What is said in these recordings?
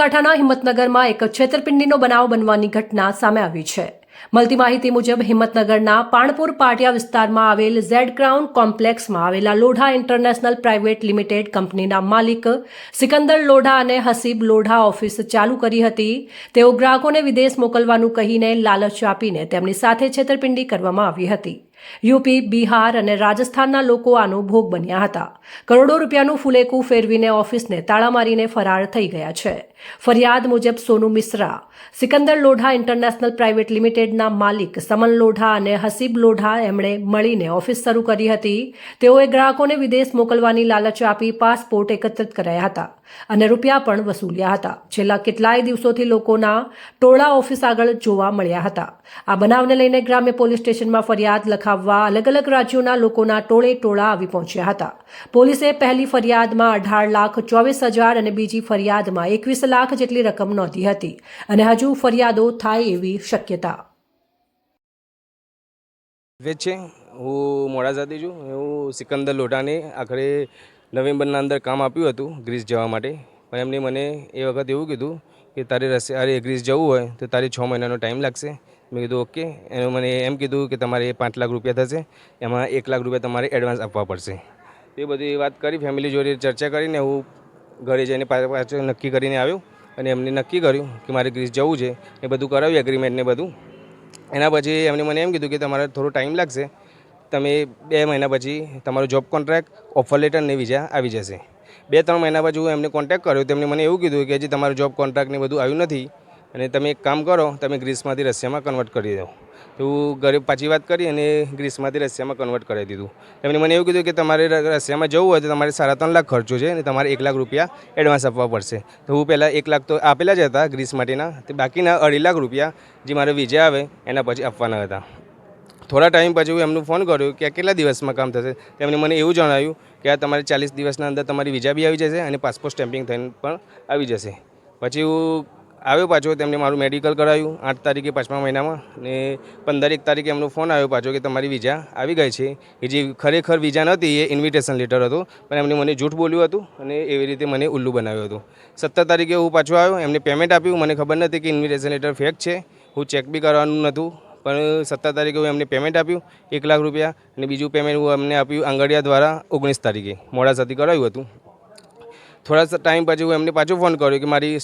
કાંઠાના હિંમતનગરમાં એક છેતરપિંડીનો બનાવ બનવાની ઘટના સામે આવી છે. મળતી માહિતી મુજબ, હિંમતનગરના પાણપુર પાટિયા વિસ્તારમાં આવેલ ઝેડ ક્રાઉન કોમ્પ્લેક્સમાં આવેલા લોઢા ઇન્ટરનેશનલ પ્રાઇવેટ લિમિટેડ કંપનીના માલિક સિકંદર લોઢા અને હસીબ લોઢા ઓફિસ ચાલુ કરી હતી. તેઓ ગ્રાહકોને વિદેશ મોકલવાનું કહીને લાલચ આપીને તેમની સાથે છેતરપિંડી કરવામાં આવી હતી. યુપી, બિહાર અને રાજસ્થાનના લોકો આનો ભોગ બન્યા હતા. કરોડો રૂપિયાનું ફુલેકું ફેરવીને ઓફિસને તાળા મારીને ફરાર થઈ ગયા છે. ફરિયાદ મુજબ સોનુ મિશ્રા, સિકંદર લોઢા ઇન્ટરનેશનલ પ્રાઇવેટ લિમિટેડના માલિક સમન લોઢા અને હસીબ લોઢા એમણે મળીને ઓફિસ શરૂ કરી હતી. તેઓએ ગ્રાહકોને વિદેશ મોકલવાની લાલચ આપી પાસપોર્ટ એકત્રિત કરાયા હતા અને રૂપિયા પણ વસૂલ્યા હતા. છેલ્લા કેટલાય દિવસોથી લોકોના ટોળા ઓફિસ આગળ જોવા મળ્યા હતા. આ બનાવને લઈને ગ્રામ્ય પોલીસ સ્ટેશનમાં ફરિયાદ લખાવવા અલગ અલગ રાજ્યોના લોકોના ટોળે ટોળા આવી પહોંચ્યા હતા. પોલીસે પહેલી ફરિયાદમાં અઢાર લાખ ચોવીસ હજાર અને બીજી ફરિયાદમાં એકવીસ લાખ જેટલી રકમ નોંધી હતી અને હજુ ફરિયાદો થાય એવી શક્યતા. છે. હું મોડાસાથી છું. હું સિકંદર લોઢાને આખરે નવેમ્બરના અંદર કામ આપ્યું હતું ગ્રીસ જવા માટે. પણ એમને મને એ વખત એવું કીધું કે તારે રસી, અરે ગ્રીસ જવું હોય તો તારે છ મહિનાનો ટાઈમ લાગશે. મેં કીધું, ઓકે. એનું મને એમ કીધું કે તમારે પાંચ લાખ રૂપિયા થશે, એમાં એક લાખ રૂપિયા તમારે એડવાન્સ આપવા પડશે. એ બધી વાત કરી ફેમિલી જોડે ચર્ચા કરીને હું ઘરે જઈને પાછું નક્કી કરીને આવ્યો અને એમને નક્કી કર્યું કે મારે ગ્રીસ જવું છે, એ બધું કરાવ્યું એગ્રીમેન્ટને બધું. એના પછી એમને મને એમ કીધું કે તમારે થોડો ટાઈમ લાગશે, તમે બે મહિના પછી તમારો જોબ કોન્ટ્રાક્ટ ઓફર લેટર ને વિઝા આવી જશે. બે, ત્રણ મહિના પછી હું એમને કોન્ટેક્ટ કર્યો તેમણે મને એવું કીધું કે હજી તમારું જોબ કોન્ટ્રાક્ટ ને બધું આવ્યું નથી અને તમે એક કામ કરો, તમે ગ્રીસમાંથી રશિયામાં કન્વર્ટ કરી દો. તો ઘરે પાછી વાત કરી અને ગ્રીસમાંથી રશિયામાં કન્વર્ટ કરાવી દીધું. તેમણે મને એવું કીધું કે તમારે રશિયામાં જવું હોય તો તમારે સાડા ત્રણ લાખ ખર્ચો છે અને તમારે એક લાખ રૂપિયા એડવાન્સ આપવા પડશે. તો હું પહેલાં એક લાખ તો આપેલા જ હતા ગ્રીસ માટેના. તે બાકીના અઢી લાખ રૂપિયા જે મારે વિઝા આવે એના પછી આપવાના હતા. થોડા ટાઈમ પછી હું એમનું ફોન કર્યો કે આ કેટલા દિવસમાં કામ થશે? તેમણે મને એવું જણાવ્યું કે આ તમારે ચાલીસ દિવસના અંદર તમારી વિઝા બી આવી જશે અને પાસપોર્ટ સ્ટેમ્પિંગ થઈને પણ આવી જશે. પછી હું આવ્યો પાછો તેમને મારું મેડિકલ કરાવ્યું આઠ તારીખે પાંચમા મહિનામાં ને પંદર એક તારીખે એમનો ફોન આવ્યો પાછો કે તમારી વિઝા આવી ગઈ છે. કે જે ખરેખર વિઝા નહોતી, એ ઇન્વિટેશન લેટર હતો. પણ એમને મને જૂઠ બોલ્યું હતું અને એવી રીતે મને ઉલ્લુ બનાવ્યું હતું. સત્તર તારીખે હું પાછો આવ્યો એમને પેમેન્ટ આપ્યું. મને ખબર નથી કે ઇન્વિટેશન લેટર ફેક છે. હું ચેક બી કરવાનું નહોતું, પણ સત્તર તારીખે હું એમને પેમેન્ટ આપ્યું, એક લાખ રૂપિયા અને બીજું પેમેન્ટ હું એમને આપ્યું આંગળિયા દ્વારા ઓગણીસ તારીખે. મોડાસાથી કરાયું હતું. થોડા ટાઈમ પછી હું એમને પાછો ફોન કર્યો કે મારી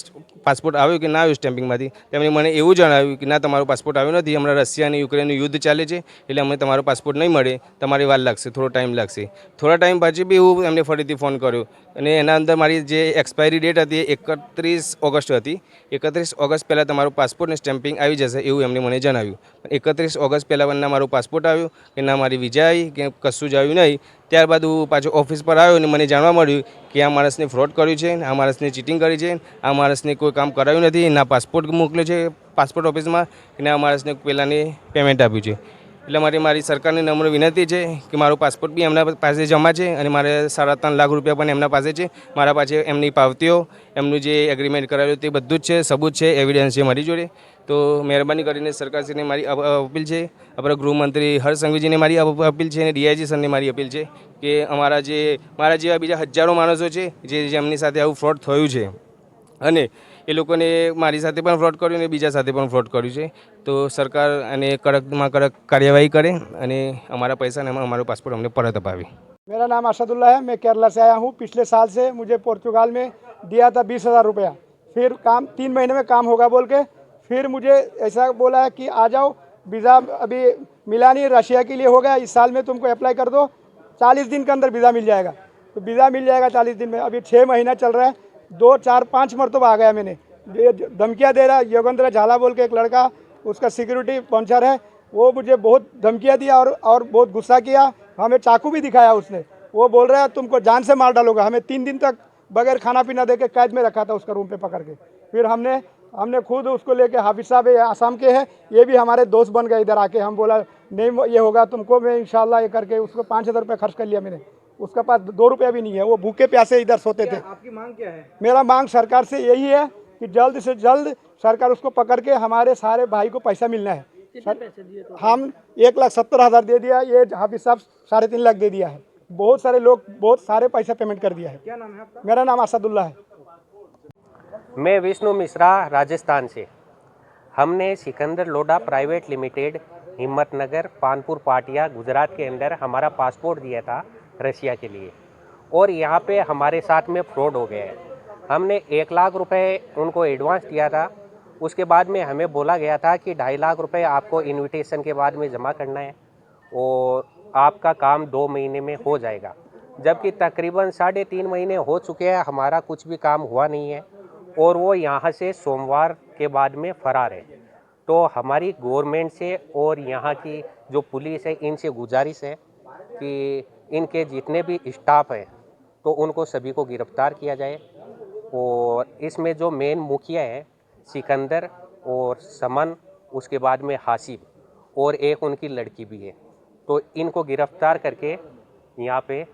પાસપોર્ટ આવ્યો કે ના આવ્યું સ્ટેમ્પિંગમાંથી. તેમણે મને એવું જણાવ્યું કે ના, તમારો પાસપોર્ટ આવ્યો નથી. હમણાં રશિયા અને યુક્રેનનું યુદ્ધ ચાલે છે, એટલે અમને તમારો પાસપોર્ટ નહીં મળે. તમારી વાર લાગશે, થોડો ટાઈમ લાગશે. થોડા ટાઈમ પછી બી હું એમને ફરીથી ફોન કર્યો. અને એના અંદર મારી જે એક્સપાયરી ડેટ હતી એ એકત્રીસ ઓગસ્ટ હતી. એકત્રીસ ઓગસ્ટ પહેલાં તમારો પાસપોર્ટને સ્ટેમ્પિંગ આવી જશે એવું એમને મને જણાવ્યું. એકત્રીસ ઓગસ્ટ પહેલાં ના મારો પાસપોર્ટ આવ્યો, કે ના મારી વિઝા આવી, કે કશું જ આવ્યું નહીં. ત્યારબાદ હું પાછો ઓફિસ પર આવ્યો અને મને જાણવા મળ્યું કે આ માણસને ફ્રોડ કર્યું છે, આ માણસને ચીટિંગ કરી છે, આ માણસને કોઈ કામ કરાવ્યું નથી, ના પાસપોર્ટ મોકલ્યો છે પાસપોર્ટ ઓફિસમાં અને આ માણસને પહેલાંને પેમેન્ટ આપ્યું છે. એટલે મારી મારી સરકારને નમ્ર વિનંતી છે કે મારો પાસપોર્ટ બી એમના પાસે જમા છે અને મારે સાડા ત્રણ લાખ રૂપિયા પણ એમના પાસે છે. મારા પાસે એમની પાવતીઓ, એમનું જે એગ્રીમેન્ટ કરાવ્યું તે બધું જ છે, સબૂત છે એવિડન્સ છે મારી જોડે. તો મહેરબાની કરીને સરકારશ્રીને મારી અપીલ છે. આપણા ગૃહમંત્રી હર્ષ સંઘવીજીને મારી અપીલ છે અને ડીઆઈજી સરને મારી અપીલ છે કે અમારા જે, મારા જેવા બીજા હજારો માણસો છે જે, જેમની સાથે આવું ફ્રોડ થયું છે. અને એ લોકોને મારી સાથે પણ ફ્રોડ કર્યું અને બીજા સાથે પણ ફ્રોડ કર્યું છે તો સરકાર અને કડકમાં કડક કાર્યવાહી કરે અને અમારા પૈસા અને અમારો પાસપોર્ટ અમને પરત અપાવે मेरा नाम असदुल्ला है मैं केरला से आया हूँ पिछले साल से मुझे पोर्चुगाल में दिया था बीस हज़ार रुपया फिर काम तीन महीने में काम होगा बोल के फिर मुझे ऐसा बोला है कि आ जाओ वीज़ा अभी मिला नहीं रशिया के लिए हो गया इस साल में तुमको अप्लाई कर दो चालीस दिन के अंदर वीज़ा मिल जाएगा तो वीज़ा मिल जाएगा चालीस दिन में अभी छः महीना चल रहा है दो, चार, पाँच मरतबा आ गया मैंने। धमकियाँ दे रहा, योगेंद्र झाला बोल के एक लड़का, उसका सिक्योरिटी पंचर है, वो मुझे बहुत धमकियाँ दिया और और बहुत गुस्सा किया, हमें चाकू भी दिखाया उसने। वो बोल रहा है, तुमको जान से मार डालूँगा, हमें तीन दिन तक बगैर खाना पीना दे के कैद में रखा था उसका रूम पे पकड़ के। फिर हमने हमने खुद उसको लेके हाफिज साहब आसाम के हैं, ये भी हमारे दोस्त बन गए इधर आके। हम बोला, नहीं, ये होगा तुमको, मैं इंशाल्लाह ये करके उसको पाँच हज़ार रुपये खर्च कर लिया मैंने। उसका पास दो रुपया भी नहीं है वो भूखे प्यासे इधर सोते थे। आपकी मांग क्या है? मेरा मांग सरकार से यही है कि जल्द से जल्द सरकार उसको पकड़ के हमारे सारे भाई को पैसा मिलना है। दिए तो हम एक लाख सत्तर हज़ार दे दिया ये हाफिज साहब साढ़े तीन लाख दे दिया है। बहुत सारे लोग बहुत सारे पैसा पेमेंट कर दिया है। क्या नाम है आपका? मेरा नाम असदुल्ला है। मैं विष्णु मिश्रा राजस्थान से। हमने सिकंदर लोडा प्राइवेट लिमिटेड हिम्मतनगर पानपुर पाटिया गुजरात के अंदर हमारा पासपोर्ट दिया था। रशिया के लिए। और यहाँ पे हमारे साथ में फ्रॉड हो गया है। हमने एक लाख रुपए उनको एडवांस दिया था। उसके बाद में हमें बोला गया था कि ढाई लाख रुपए आपको इनविटेशन के बाद में जमा करना है और आपका काम दो महीने में हो जाएगा। जबकि तकरीबन साढ़े तीन महीने हो चुके हैं, हमारा कुछ भी काम हुआ नहीं है और वो यहाँ से सोमवार के बाद में फरार है। तो हमारी गवर्नमेंट से और यहाँ की जो पुलिस है, इनसे गुजारिश है कि इनके जितने भी स्टाफ हैं तो उनको सभी को गिरफ़्तार किया जाए। और इसमें जो मेन मुखिया है, सिकंदर और समन, उसके बाद में हासिब और एक उनकी लड़की भी है। तो इनको गिरफ़्तार करके यहाँ पे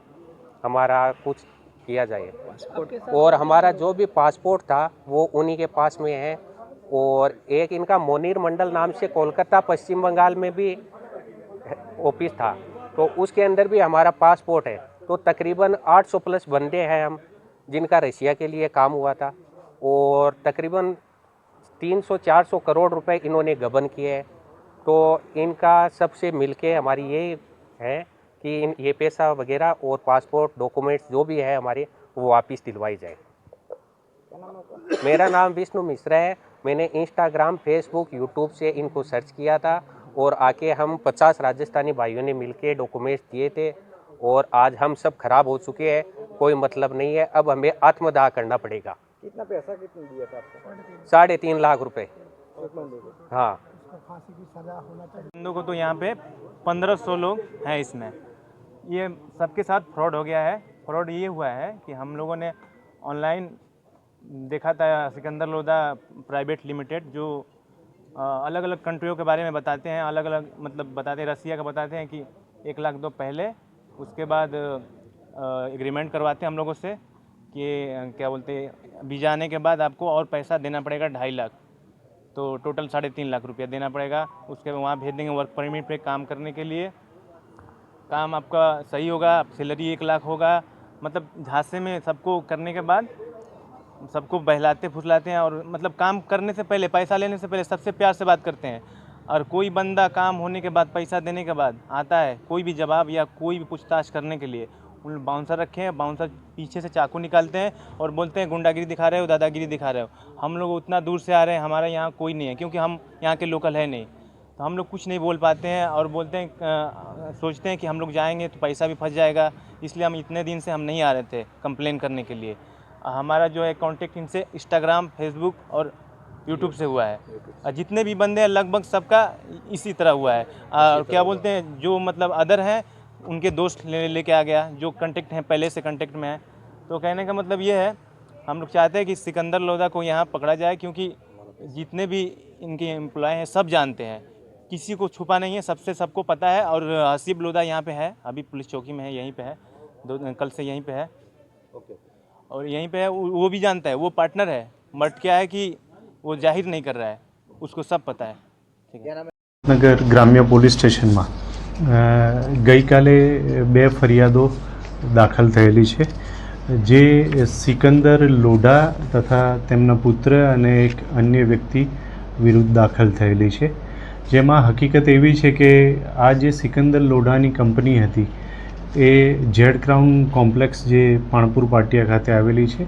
हमारा कुछ किया जाए। और हमारा जो भी पासपोर्ट था, वो उन्हीं के पास में है। और एक इनका मोनिर मंडल नाम से कोलकाता, पश्चिम बंगाल में भी ऑफ़िस था। तो उसके अंदर भी हमारा पासपोर्ट है। तो तकरीबन 800 प्लस बंदे हैं हम, जिनका रशिया के लिए काम हुआ था। और तकरीबन 300-400 करोड़ रुपए इन्होंने गबन किए हैं। तो इनका सबसे मिलके हमारी ये है कि इन, ये पैसा वगैरह और पासपोर्ट डॉक्यूमेंट्स जो भी है हमारे, वो वापस दिलवाई जाए। मेरा नाम विष्णु मिश्रा है। मैंने इंस्टाग्राम, फेसबुक, यूट्यूब से इनको सर्च किया था। और आके हम 50 राजस्थानी भाइयों ने मिलके डॉक्यूमेंट्स दिए थे और आज हम सब खराब हो चुके हैं कोई मतलब नहीं है। अब हमें आत्मदाह करना पड़ेगा। कितना पैसा कितना दिया था आपको? साढ़े तीन लाख रुपए। हाँ। बंदों को तो यहाँ पे पंद्रह सौ लोग हैं इसमें। ये सबके साथ फ्रॉड हो गया है। फ्रॉड ये हुआ है कि हम लोगों ने ऑनलाइन देखा था सिकंदर लोधा प्राइवेट लिमिटेड जो अलग अलग कंट्रियों के बारे में बताते हैं अलग अलग मतलब बताते हैं, रसिया का बताते हैं कि एक लाख दो पहले, उसके बाद एग्रीमेंट करवाते हैं हम लोगों से कि क्या बोलते हैं वीज़ा आने के बाद आपको और पैसा देना पड़ेगा ढाई लाख। तो टोटल साढ़े तीन लाख रुपया देना पड़ेगा। उसके बाद वहाँ भेज देंगे वर्क परमिट पे काम करने के लिए। काम आपका सही होगा सैलरी एक लाख होगा। मतलब झांसे में सबको करने के बाद सबको बहलाते फुसलाते हैं और मतलब काम करने से पहले पैसा लेने से पहले सबसे प्यार से बात करते हैं। और कोई बंदा काम होने के बाद पैसा देने के बाद आता है कोई भी जवाब या कोई भी पूछताछ करने के लिए उन बाउंसर रखे हैं बाउंसर पीछे से चाकू निकालते हैं और बोलते हैं गुंडागिरी दिखा रहे हो दादागिरी दिखा रहे हो। हम लोग उतना दूर से आ रहे हैं हमारे यहाँ कोई नहीं है क्योंकि हम यहाँ के लोकल है नहीं। तो हम लोग कुछ नहीं बोल पाते हैं और बोलते हैं अ, सोचते हैं कि हम लोग जाएँगे तो पैसा भी फंस जाएगा इसलिए हम इतने दिन से हम नहीं आ रहे थे कंप्लेन करने के लिए। हमारा जो है कांटेक्ट इनसे इंस्टाग्राम फेसबुक और यूट्यूब से हुआ है। और जितने भी बंदे हैं लगभग सबका इसी तरह हुआ है। और क्या बोलते हैं जो मतलब अदर हैं उनके दोस्त ले लेके आ गया जो कंटेक्ट हैं पहले से कंटेक्ट में है। तो कहने का मतलब ये है हम लोग चाहते हैं कि सिकंदर लोधा को यहाँ पकड़ा जाए क्योंकि जितने भी इनके एम्प्लॉय हैं सब जानते हैं। किसी को छुपा नहीं है सबसे सबको पता है और हसीब लोधा यहाँ पे है। अभी पुलिस चौकी में है यहीं पे है। दो कल से यहीं पे है। और यहीं पे है वो वो भी जानता है वो पार्टनर है बट क्या है कि वो जाहिर नहीं कर रहा है उसको सब पता है ठीक है નગર ગ્રામ્ય પોલીસ સ્ટેશનમાં અ, ગઈકાલે બે ફરિયાદો દાખલ થયેલી છે જે સિકંદર લોઢા તથા તેમના પુત્ર અને એક અન્ય વ્યક્તિ વિરુદ્ધ દાખલ થયેલી છે જેમાં હકીકત એવી છે કે આ જે સિકંદર લોઢાની કંપની હતી એ ઝેડ ક્રાઉન કોમ્પ્લેક્સ જે પાણપુર પાટિયા ખાતે આવેલી છે,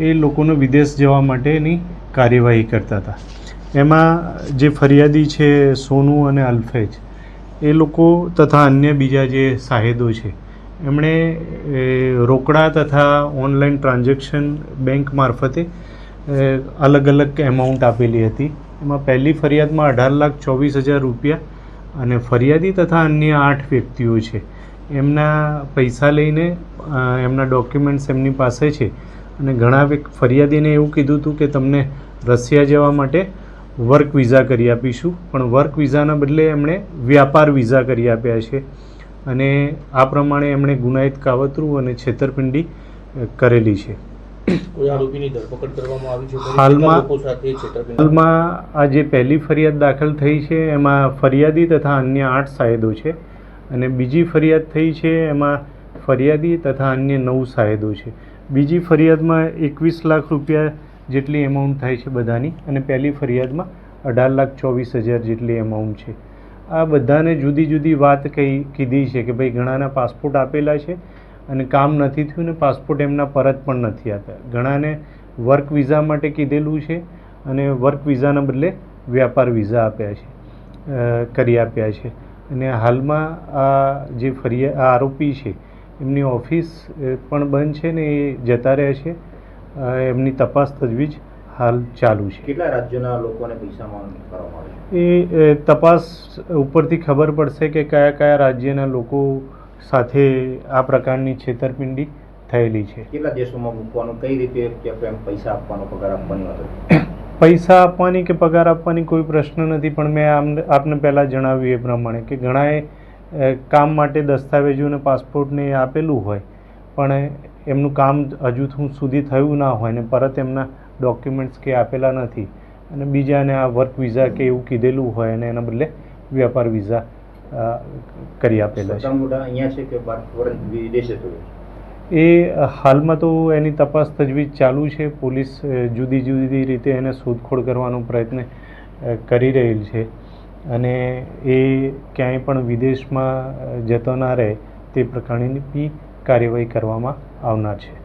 એ લોકોનો વિદેશ જવા માટેની કાર્યવાહી કરતા હતા. એમાં જે ફરિયાદી છે સોનુ અને અલ્ફેજ, એ લોકો તથા અન્ય બીજા જે સાહેદો છે, એમણે રોકડા તથા ઓનલાઈન ટ્રાન્ઝેક્શન બેંક મારફતે અલગ અલગ એમાઉન્ટ આપેલી હતી. એમાં પહેલી ફરિયાદમાં અઢાર લાખ ચોવીસ હજાર રૂપિયા અને ફરિયાદી તથા અન્ય આઠ વ્યક્તિઓ છે. એમના પૈસા લઈને એમના ડોક્યુમેન્ટ્સ એમની પાસે છે. અને ઘણા ફરિયાદીને એવું કીધું હતું કે તમને રશિયા જવા માટે વર્ક વિઝા કરી આપીશું. પણ વર્ક વિઝાના બદલે એમણે વ્યાપાર વિઝા કરી આપ્યા છે. અને આ પ્રમાણે એમણે ગુનાહિત કાવતરું અને છેતરપિંડી કરેલી છે. કોઈ આરોપીની ધરપકડ કરવામાં આવી છે? ખરી? હાલમાં- હાલમાં આ જે પહેલી ફરિયાદ દાખલ થઈ છે એમાં ફરિયાદી તથા અન્ય આઠ સાહેદો છે. અને બીજી ફરિયાદ થઈ છે, એમાં ફરિયાદી તથા અન્ય નવ સાહેદો છે. બીજી ફરિયાદમાં એકવીસ લાખ રૂપિયા જેટલી એમાઉન્ટ થાય છે બધાની અને પહેલી ફરિયાદમાં અઢાર લાખ ચોવીસ હજાર જેટલી એમાઉન્ટ છે. આ બધાને જુદી જુદી વાત કહી, કીધી છે કે ભાઈ ઘણાના પાસપોર્ટ આપેલા છે અને કામ નથી થયું ને પાસપોર્ટ એમના પરત પણ નથી આપ્યા ઘણાને વર્ક વિઝા માટે કીધેલું છે અને વર્ક વિઝાના બદલે વ્યાપાર વિઝા આપ્યા છે કરી આપ્યા છે. અને હાલમાં આ જે ફરિયા આ આરોપી છે એમની ઓફિસ પણ બંધ છે ને એ જતા રહે છે. એમની તપાસ તજવીજ હાલ ચાલુ છે. કેટલા રાજ્યોના લોકોને પૈસા માંગ કરવામાં એ તપાસ ઉપરથી ખબર પડશે કે કયા કયા રાજ્યના લોકો સાથે આ પ્રકારની છેતરપિંડી થયેલી છે. કેટલા દેશોમાં મૂકવાનું કઈ રીતે પૈસા આપવાનો પગાર આપવાની વાત? પૈસા આપવાની કે પગાર આપવાની કોઈ પ્રશ્ન નથી, પણ મેં આમ, આપને પહેલાં જણાવ્યું એ પ્રમાણે કે ઘણાએ કામ માટે દસ્તાવેજો અને પાસપોર્ટને આપેલું હોય, પણ એમનું કામ હજુ સુધી થયું ના હોય ને પરત એમના ડોક્યુમેન્ટ્સ કે આપેલા નથી. અને બીજાને આ વર્ક વિઝા કે એવું કીધેલું હોય અને એના બદલે વ્યાપાર વિઝા કરી આપેલા છે. અહીંયા છે કે વિદેશે એ હાલમાં તો એની તપાસ તજવીજ ચાલુ છે. પોલીસ જુદી જુદી રીતે એને શોધખોળ કરવાનો પ્રયત્ન કરી રહેલ છે. અને એ ક્યાંય પણ વિદેશમાં જતો ના રહે તે પ્રકારની કાર્યવાહી કરવામાં આવનાર છે.